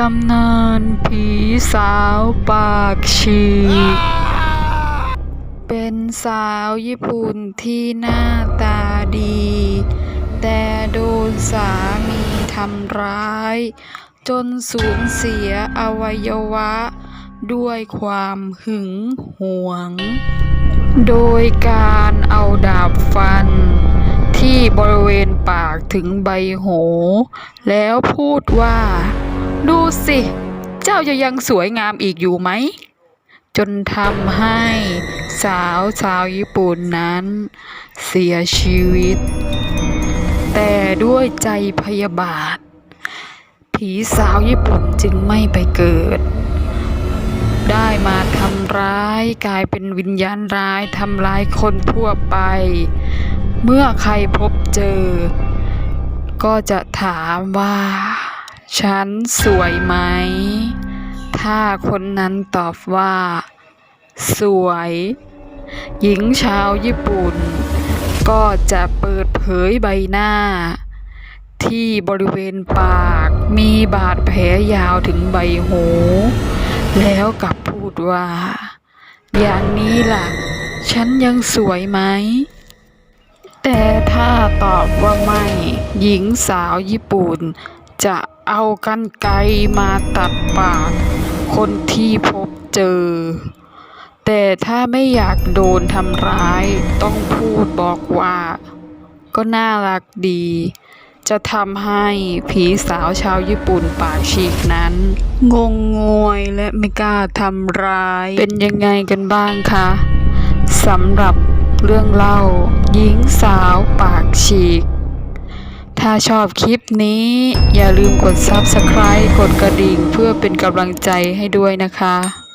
ตำนานผีสาวปากฉีก เป็นสาวญี่ปุ่นที่หน้าตาดี แต่โดนสามีทำร้าย จนสูญเสียอวัยวะ ด้วยความหึงหวง โดยการเอาดาบฟันที่บริเวณปากถึงใบโหแล้วพูดว่า ดูสิ เจ้าจะยังสวยงามอีกอยู่ไหม จนทำให้สาวชาวญี่ปุ่นนั้น เสียชีวิต แต่ด้วยใจพยาบาท ผีสาวญี่ปุ่นจึงไม่ไปเกิด ได้มาทำร้ายกลายเป็นวิญญาณร้ายทำร้ายคนทั่วไป เมื่อใครพบเจอ ก็จะถามว่า ฉันสวยไหม ถ้าคนนั้นตอบว่า สวย หญิงชาวญี่ปุ่น ก็จะเปิดเผยใบหน้า ที่บริเวณปากมีบาดแผลยาวถึงใบหู แล้วกับพูดว่า อย่างนี้ล่ะ ฉันยังสวยไหมแต่ถ้าตอบว่าไม่ หญิงสาวญี่ปุ่นจะ เอากันไกมาตัดปาก คนที่พบเจอ แต่ถ้าไม่อยากโดนทำร้าย ต้องพูดบอกว่า ก็น่ารักดี จะทำให้ผีสาวชาวญี่ปุ่นปากฉีกนั้น งงงวยและไม่กล้าทำร้าย เป็นยังไงกันบ้างคะสำหรับเรื่องเล่า หญิงสาวปากฉีก ถ้าชอบคลิปนี้ อย่าลืมกด Subscribe กดกระดิ่งเพื่อเป็นกำลังใจให้ด้วยนะคะ